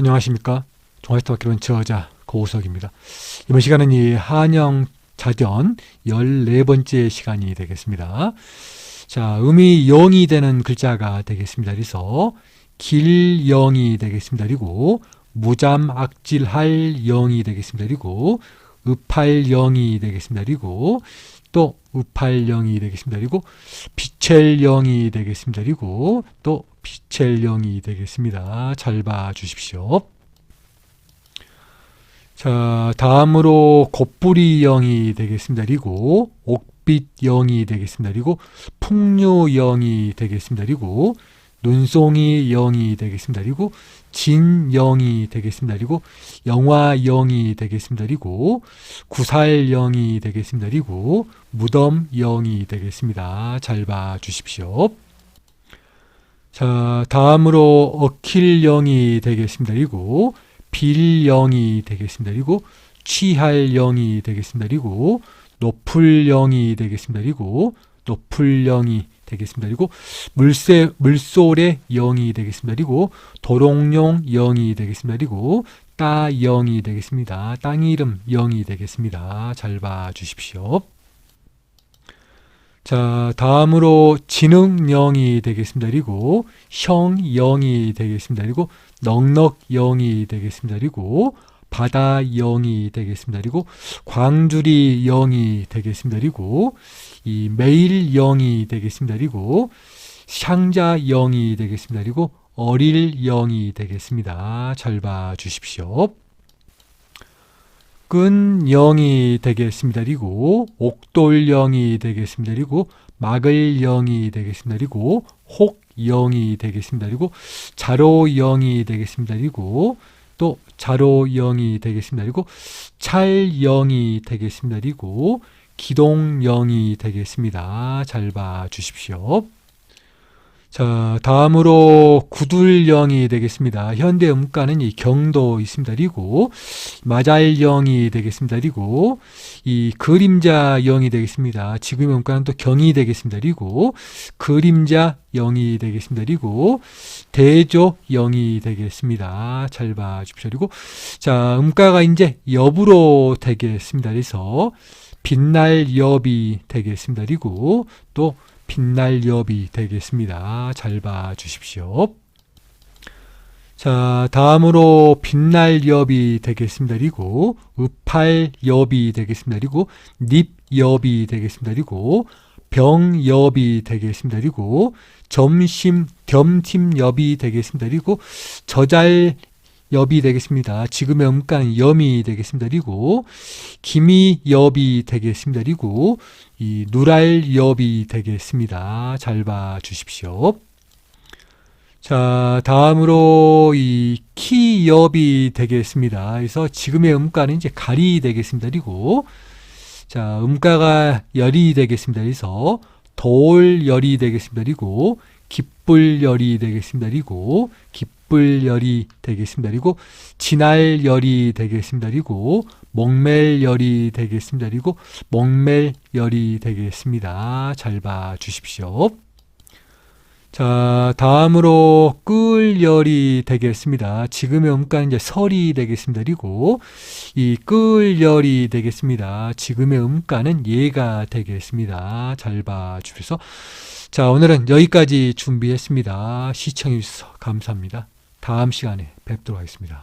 안녕하십니까. 종합스토마키론 저자 고우석입니다. 이번 시간은 이 한영 자전 14번째 시간이 되겠습니다. 자, 음이 0이 되는 글자가 되겠습니다. 그래서 길영이 되겠습니다. 그리고 무잠 악질할 0이 되겠습니다. 그리고 읍할 0이 되겠습니다. 그리고 또 0이 되겠습니다. 그리고 비첼 0이 되겠습니다. 그리고 또 비첼 0이 되겠습니다. 잘 봐 주십시오. 자, 다음으로 곱부리 0이 되겠습니다. 그리고 옥빛 0이 되겠습니다. 그리고 풍류 0이 되겠습니다. 그리고 눈송이 0이 되겠습니다. 그리고 진 0이 되겠습니다. 그리고 영화 0이 되겠습니다. 그리고 구살 0이 되겠습니다. 그리고 무덤 0이 되겠습니다. 잘 봐 주십시오. 자, 다음으로 어킬 0이 되겠습니다. 그리고 빌 0이 되겠습니다. 그리고 취할 0이 되겠습니다. 그리고 높을 0이 되겠습니다. 그리고 높을 0이 되겠습니다. 그리고 물새, 물소의 0이 되겠습니다. 그리고 도롱뇽 0이 되겠습니다. 그리고 따 0이 되겠습니다. 땅 이름 0이 되겠습니다. 잘 봐 주십시오. 자, 다음으로 0이 되겠습니다. 그리고 형 0이 되겠습니다. 그리고 넉넉 0이 되겠습니다. 그리고 바다 0이 되겠습니다. 그리고 광주리 0이 되겠습니다. 그리고 이 매일 0이 되겠습니다. 그리고 상자 0이 되겠습니다. 그리고 어릴 0이 되겠습니다. 잘 봐 주십시오. 끈 0이 되겠습니다. 그리고 옥돌 0이 되겠습니다. 그리고 막을 0이 되겠습니다. 그리고 혹 0이 되겠습니다. 그리고 자로 0이 되겠습니다. 그리고 또 자로 0이 되겠습니다. 그리고 찰 0이 되겠습니다. 그리고 기동 0이 되겠습니다. 잘 봐 주십시오. 자, 다음으로 구둘령이 되겠습니다. 현대 음가는 이 경도 있습니다. 그리고 마잘령이 되겠습니다. 그리고 이 그림자 영이 되겠습니다. 지금 음가는 또 경이 되겠습니다. 그리고 그림자 영이 되겠습니다. 그리고 대조 영이 되겠습니다. 잘 봐 주십시오. 그리고 자, 음가가 이제 엽으로 되겠습니다. 그래서 빛날 엽이 되겠습니다. 그리고 또 빛날 엽이 되겠습니다. 잘 봐 주십시오. 자, 다음으로 빛날 엽이 되겠습니다. 그리고 읍할 엽이 되겠습니다. 그리고 닙 엽이 되겠습니다. 그리고 병 엽이 되겠습니다. 그리고 점심 겸팀 엽이 되겠습니다. 그리고 저잘 엽이 되겠습니다. 지금의 음가는 염이 되겠습니다. 그리고 기미 엽이 되겠습니다. 그리고 이 누랄 엽이 되겠습니다. 잘 봐 주십시오. 자, 다음으로 이 키 엽이 되겠습니다. 그래서 지금의 음가는 이제 가리 되겠습니다. 그리고 자, 음가가 열이 되겠습니다. 그래서 돌 열이 되겠습니다. 그리고 기쁠 열이 되겠습니다. 그리고 기 쁠 열이 되겠습니다. 그리고 진할 열이 되겠습니다. 그리고 목멜 열이 되겠습니다. 그리고 목멜 열이 되겠습니다. 잘 봐 주십시오. 자, 다음으로 끌 열이 되겠습니다. 지금의 음가는 이제 설이 되겠습니다. 그리고 이 끌 열이 되겠습니다. 지금의 음가는 예가 되겠습니다. 잘 봐 주십시오. 자, 오늘은 여기까지 준비했습니다. 시청해주셔서 감사합니다. 다음 시간에 뵙도록 하겠습니다.